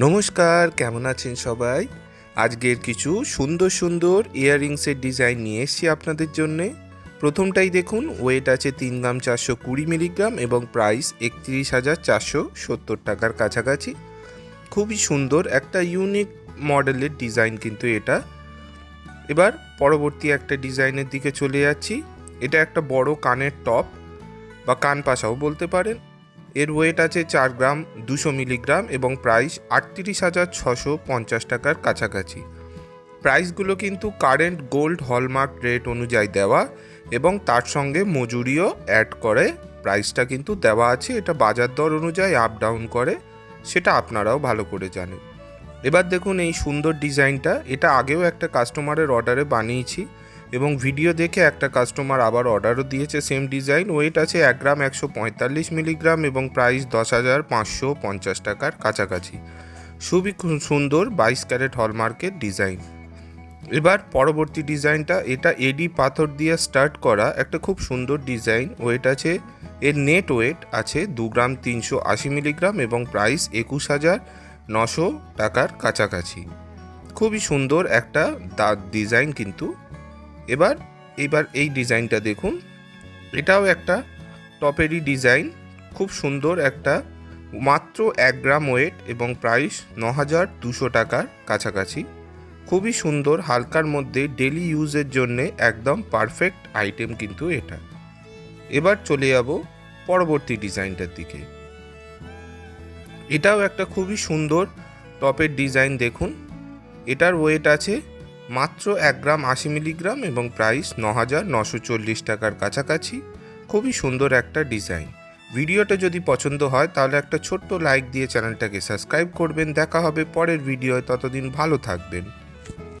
নমস্কার, কেমন আছেন সবাই? আজকের কিছু সুন্দর সুন্দর ইয়াররিংসের ডিজাইন নিয়ে এসেছি আপনাদের জন্যে। প্রথমটাই দেখুন, ওয়েট আছে তিন গ্রাম চারশো কুড়ি মিলিগ্রাম এবং প্রাইস একত্রিশ হাজার চারশো সত্তর টাকার কাছাকাছি। খুবই সুন্দর একটা ইউনিক মডেলের ডিজাইন কিন্তু এটা। এবার পরবর্তী একটা ডিজাইনের দিকে চলে যাচ্ছি। এটা একটা বড় কানের টপ বা কান পাশাও বলতে পারেন। এর ওয়েট আছে চার গ্রাম, দুশো মিলিগ্রাম এবং প্রাইস আটত্রিশ হাজার ছশো পঞ্চাশ টাকার কাছাকাছি। প্রাইসগুলো কিন্তু কারেন্ট গোল্ড হলমার্ক রেট অনুযায়ী দেওয়া এবং তার সঙ্গে মজুরিও অ্যাড করে। প্রাইসটা কিন্তু দেওয়া আছে, এটা বাজার দর অনুযায়ী আপ ডাউন করে, সেটা আপনারাও ভালো করে জানেন। এবার দেখুন এই সুন্দর ডিজাইনটা এটা আগেও একটা কাস্টমারের অর্ডারে বানিয়েছি। এবং ভিডিও দেখে একটা কাস্টমার আবার অর্ডারও দিয়েছে সেম ডিজাইন ওয়েট আছে এক গ্রাম একশো পঁয়তাল্লিশ মিলিগ্রাম এবং প্রাইস দশ হাজার পাঁচশো পঞ্চাশ টাকার কাছাকাছি। খুবই সুন্দর বাইশ ক্যারেট হলমার্কের ডিজাইন এবার পরবর্তী ডিজাইনটা এটা এডি পাথর দিয়ে স্টার্ট করা একটা খুব সুন্দর ডিজাইন ওয়েট আছে, এর নেট ওয়েট আছে দু গ্রাম তিনশো আশি মিলিগ্রাম এবং প্রাইস একুশ হাজার নশো টাকার কাছাকাছি। খুবই সুন্দর একটা দা ডিজাইন কিন্তু এবার এবার এই ডিজাইনটা দেখুন। এটাও একটা টপেরই ডিজাইন, খুব সুন্দর একটা, মাত্র এক গ্রাম ওয়েট এবং প্রাইস ন হাজার দুশো টাকার কাছাকাছি। খুবই সুন্দর, হালকার মধ্যে ডেলি ইউজের জন্যে একদম পারফেক্ট আইটেম কিন্তু এটা। এবার চলে যাব পরবর্তী ডিজাইনটার দিকে। এটাও একটা খুবই সুন্দর টপের ডিজাইন দেখুন। এটার ওয়েট আছে মাত্র এক গ্রাম আশি মিলিগ্রাম এবং প্রাইস ন হাজার নশো চল্লিশ টাকার কাছাকাছি। খুবই সুন্দর একটা ডিজাইন। ভিডিওটা যদি পছন্দ হয়, তাহলে একটা ছোট্ট লাইক দিয়ে চ্যানেলটাকে সাবস্ক্রাইব করবেন। দেখা হবে পরের ভিডিওয়। ততদিন ভালো থাকবেন।